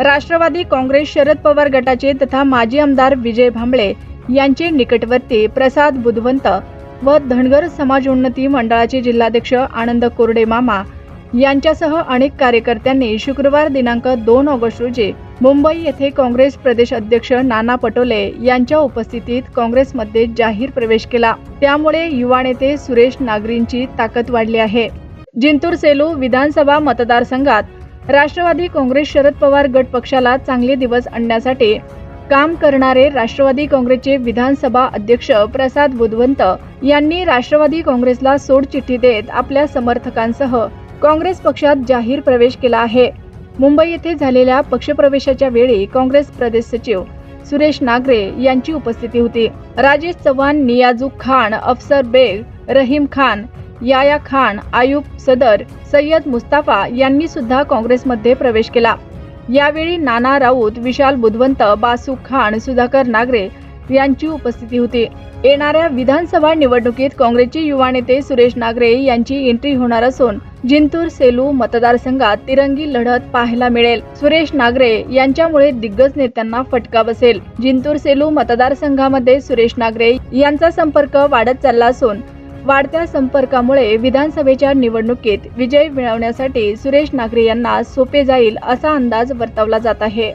राष्ट्रवादी काँग्रेस शरद पवार गटाचे तथा माजी आमदार विजय भांबळे यांचे निकटवर्ती प्रसाद बुधवंत व धनगर समाज उन्नती मंडळाचे जिल्हाध्यक्ष आनंद कोरडे मामा यांच्यासह अनेक कार्यकर्त्यांनी शुक्रवार दिनांक दोन ऑगस्ट रोजी मुंबई येथे काँग्रेस प्रदेश अध्यक्ष नाना पटोले यांच्या उपस्थितीत काँग्रेसमध्ये जाहीर प्रवेश केला. त्यामुळे युवा नेते सुरेश नागरींची ताकद वाढली आहे. जिंतूर सेलू विधानसभा मतदारसंघात राष्ट्रवादी काँग्रेस शरद पवार गट पक्षाला चांगले दिवस आणण्यासाठी काम करणारे राष्ट्रवादी काँग्रेसचे विधानसभा अध्यक्ष प्रसाद बुधवंत यांनी राष्ट्रवादी काँग्रेसला सोडचिठ्ठी देत आपल्या समर्थकांसह काँग्रेस पक्षात जाहीर प्रवेश केला आहे. मुंबई येथे झालेल्या पक्षप्रवेशाच्या वेळी काँग्रेस प्रदेश सचिव सुरेश नागरे यांची उपस्थिती होती. राजेश चव्हाण नियाजू खान अफसर बेग रहीम खान याया खान आयुब सदर सय्यद मुस्ताफा यांनी सुद्धा काँग्रेसमध्ये प्रवेश केला. यावेळी नाना राऊत विशाल बुधवंत बासू खान सुधाकर नागरे यांची उपस्थिती होती. येणाऱ्या विधानसभा निवडणुकीत काँग्रेसचे युवा नेते सुरेश नागरे यांची एंट्री होणार असून जिंतूर सेलू मतदारसंघात तिरंगी लढत पाहायला मिळेल. सुरेश नागरे यांच्यामुळे दिग्गज नेत्यांना फटका बसेल. जिंतूर सेलू मतदारसंघामध्ये सुरेश नागरे यांचा संपर्क वाढत चालला असून वाढत्या संपर्कामुळे विधानसभेच्या निवडणुकीत विजय मिळवण्यासाठी सुरेश नागरे यांना सोपे जाईल असा अंदाज वर्तवला जात आहे.